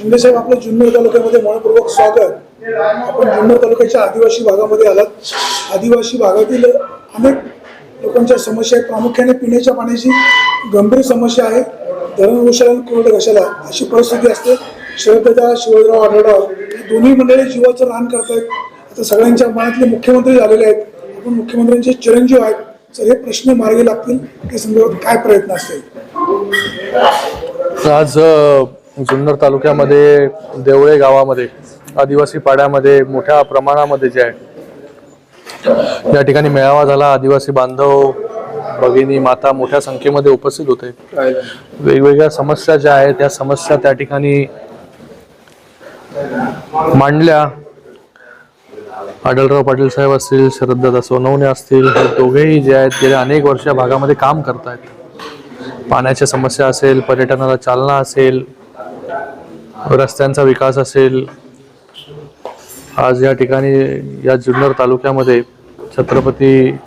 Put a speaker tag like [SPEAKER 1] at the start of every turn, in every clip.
[SPEAKER 1] शिंदेसाहेब आपलं जुन्नर तालुक्यामध्ये मनपूर्वक स्वागत. आपण जुन्नर तालुक्याच्या आदिवासी भागामध्ये आलात. आदिवासी भागातील अनेक लोकांच्या समस्या आहेत. प्रामुख्याने पिण्याच्या पाण्याची गंभीर समस्या आहे. धरण उशाला कोरडं घशाला अशी परिस्थिती असते. शरददा शिवराव आढळराव हे दोन्ही मंडळी जीवाचं रान करतायत. आता सगळ्यांच्या मनातले मुख्यमंत्री झालेले आहेत. आपण मुख्यमंत्र्यांचे चिरंजीव आहेत. तर हे प्रश्न मार्गी लागतील. त्या संदर्भात काय प्रयत्न असतील?
[SPEAKER 2] आज जुन्नर तालुक्यामध्ये देवळे गावामध्ये आदिवासी पाड्यामध्ये मोठ्या प्रमाणामध्ये जे आहे या ठिकाणी मेळावा झाला. आदिवासी बांधव भगिनी माता मोठ्या संख्येमध्ये उपस्थित होते. वेगवेगळ्या समस्या ज्या आहेत त्या समस्या त्या ठिकाणी मांडल्या. आढळराव पाटील साहेब असतील शरददादा सोनवणे असतील हे दोघेही जे आहेत गेल्या अनेक वर्ष या भागामध्ये काम करतायत. पाण्याच्या समस्या असेल पर्यटनाला चालना असेल रस्त्यांचा विकास असेल आज या ठिकाणी या जुन्नर तालुक्यामध्ये छत्रपती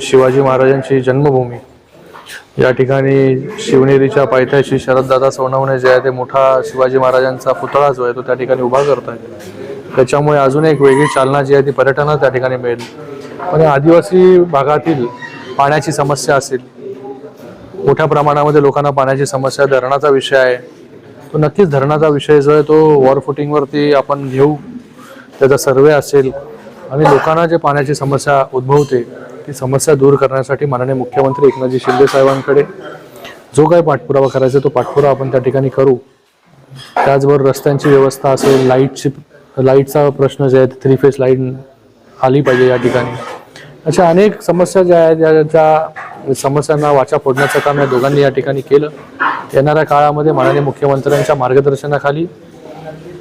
[SPEAKER 2] शिवाजी महाराजांची जन्मभूमी या ठिकाणी शिवनेरीच्या पायथ्याशी शरददादा सोनवणे जे आहे ते मोठा शिवाजी महाराजांचा पुतळा जो आहे तो त्या ठिकाणी उभा करत आहे त्याच्यामुळे अजून एक वेगळी चालना जी आहे ती पर्यटनाला त्या ठिकाणी मिळेल. पण आदिवासी भागातील पाण्याची समस्या असेल मोठ्या प्रमाणामध्ये लोकांना पाण्याची समस्या धरणाचा विषय आहे. तो नक्कीच धरणाचा विषय जो आहे तो वॉर फुटिंगवरती आपण घेऊ. त्याचा सर्वे असेल. आणि लोकांना जे पाण्याची समस्या उद्भवते ती समस्या दूर करण्यासाठी माननीय मुख्यमंत्री एकनाथजी शिंदे साहेबांकडे जो काही पाठपुरावा करायचा तो पाठपुरावा आपण त्या ठिकाणी करू. त्याचबरोबर रस्त्यांची व्यवस्था असेल लाईटची लाईटचा प्रश्न जे आहे थ्री फेस लाइट आली पाहिजे या ठिकाणी. अशा अनेक समस्या ज्या आहेत ज्या ज्या समस्यांना वाचा फोडण्याचं काम या दोघांनी या ठिकाणी केलं. येणाऱ्या काळामध्ये माननीय मुख्यमंत्र्यांच्या मार्गदर्शनाखाली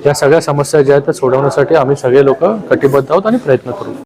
[SPEAKER 2] या सगळ्या समस्या ज्या आहेत त्या सोडवण्यासाठी आम्ही सगळे लोक कटिबद्ध आहोत आणि प्रयत्न करू.